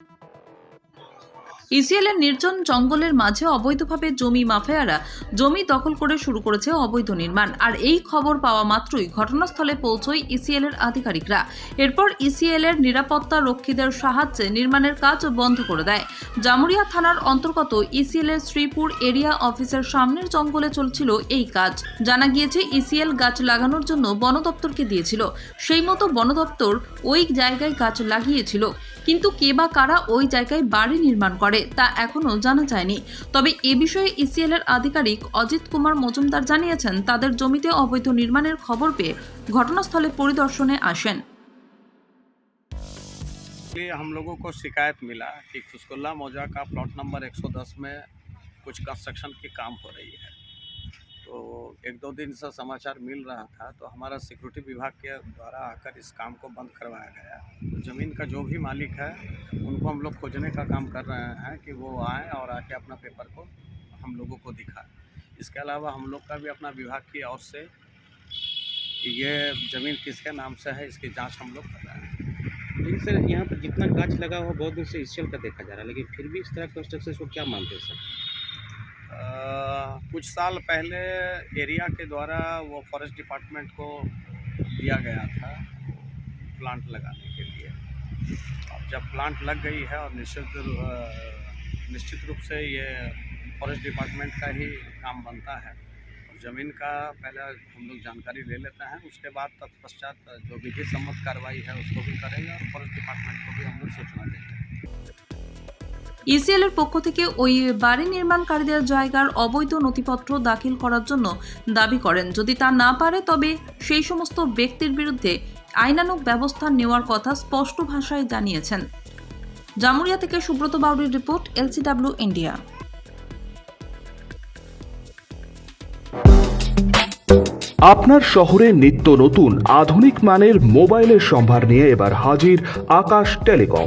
ECL এর নির্জন জঙ্গলের মাঝে অবৈধভাবে জমি মাফিয়ারা জমি দখল করে শুরু করেছে অবৈধ নির্মাণ। আর এই খবর পাওয়া মাত্রই ঘটনাস্থলে পৌঁছয় ইসিএল এর আধিকারিকরা। এরপর ইসিএল এর নিরাপত্তা রক্ষীদের সাহায্যে নির্মাণের কাজ বন্ধ করে দেয়। জামুরিয়া থানার অন্তর্গত ইসিএল এর শ্রীপুর এরিয়া অফিসের সামনের জঙ্গলে চলছিল এই কাজ। জানা গিয়েছে, ইসিএল গাছ লাগানোর জন্য বন দপ্তরকে দিয়েছিল। সেই মতো বন দপ্তর ওই জায়গায় গাছ লাগিয়েছিল। কিন্তু কে বা কারা ওই জায়গায় বাড়ি নির্মাণ করে? তা এখনও জানা যায়নি তবে এ বিষয়ে ইসিএল এর আধিকারিক অজিত কুমার মজুমদার জানিয়েছেন তাদের জমিতে অবৈধ নির্মাণের খবর পেয়ে ঘটনাস্থলে পরিদর্শনে আসেন कि हम लोगों को शिकायत मिला कि खुशकुल्ला मौजा का प्लॉट नंबर 110 में कुछ कंस्ट्रक्शन की काम हो रही है तो एक दो दिन से समाचार मिल रहा था तो हमारा सिक्योरिटी विभाग के द्वारा आकर इस काम को बंद करवाया गया। तो ज़मीन का जो भी मालिक है, उनको हम लोग खोजने का काम कर रहे हैं कि वो आएँ और आके अपना पेपर को हम लोगों को दिखाएँ। इसके अलावा हम लोग का भी अपना विभाग की ओर से ये ज़मीन किसके नाम से है, इसकी जाँच हम लोग कर रहे हैं। लेकिन सर, यहाँ पर जितना गाछ लगा हुआ बहुत दिन से इस का देखा जा रहा है, लेकिन फिर भी इस तरह कंस्ट्रक्शन को क्या मानते हैं सर? कुछ साल पहले एरिया के द्वारा वो फॉरेस्ट डिपार्टमेंट को दिया गया था प्लांट लगाने के लिए। अब जब प्लांट लग गई है और निश्चित निश्चित रूप से ये फॉरेस्ट डिपार्टमेंट का ही काम बनता है। और ज़मीन का पहले हम लोग जानकारी ले लेते हैं, उसके बाद तत्पश्चात जो विधि सम्मत कार्रवाई है उसको भी करेंगे और ইসিএল এর পক্ষ থেকে ওই বাড়ি নির্মাণকারীদের জায়গার অবৈধ নথিপত্র দাখিল করার জন্য দাবি করেন। যদি তা না পারে, তবে সেই সমস্ত ব্যক্তির বিরুদ্ধে আইনানুগ ব্যবস্থা নেওয়ার কথা স্পষ্ট ভাষায় জানিয়েছেন। জামুরিয়া থেকে সুব্রত বাউরির রিপোর্ট, এলসিডাব্লিউ ইন্ডিয়া। আপনার শহরে নিত্য নতুন, আধুনিক মানের মোবাইলের সম্ভার নিয়ে এবার হাজির আকাশ টেলিকম।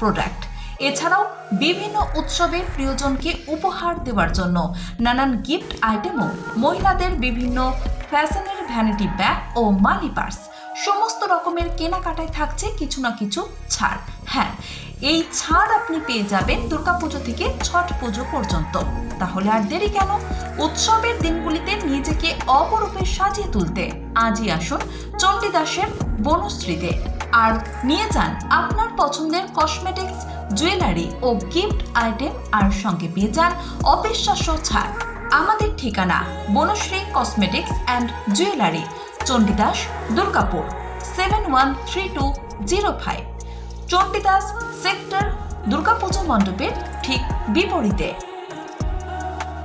প্রোডাক্ট এছাড়াও বিভিন্ন উৎসবের প্রিয়জনকে উপহার দেওয়ার জন্য নানান গিফট আইটেমও মহিলাদের বিভিন্ন ফ্যাশনের ভ্যানিটি ব্যাগ ও মানি পার্স সমস্ত রকমের কেনাকাটায় থাকছে কিছু না কিছু ছাড়। হ্যাঁ এই ছাড় আপনি পেয়ে যাবেন দুর্গাপুজো থেকে ছট পুজো পর্যন্ত। তাহলে আর দেরি কেন? উৎসবের দিনগুলিতে নিজেকে অপরূপে সাজিয়ে তুলতে। আজই আসুন চণ্ডীদাসের বনশ্রীতে। আর নিয়ে যান আপনার পছন্দের কসমেটিক্স জুয়েলারি ও গিফট আইটেম আর সঙ্গে পেয়ে যান অবিশ্বাস্য ছাড়। আমাদের ঠিকানা Banashree cosmetics and jewellery Chandidas, Durgapur seven one three two zero five Chandidas sector Durga Puja মণ্ডপের ঠিক বিপরীতে।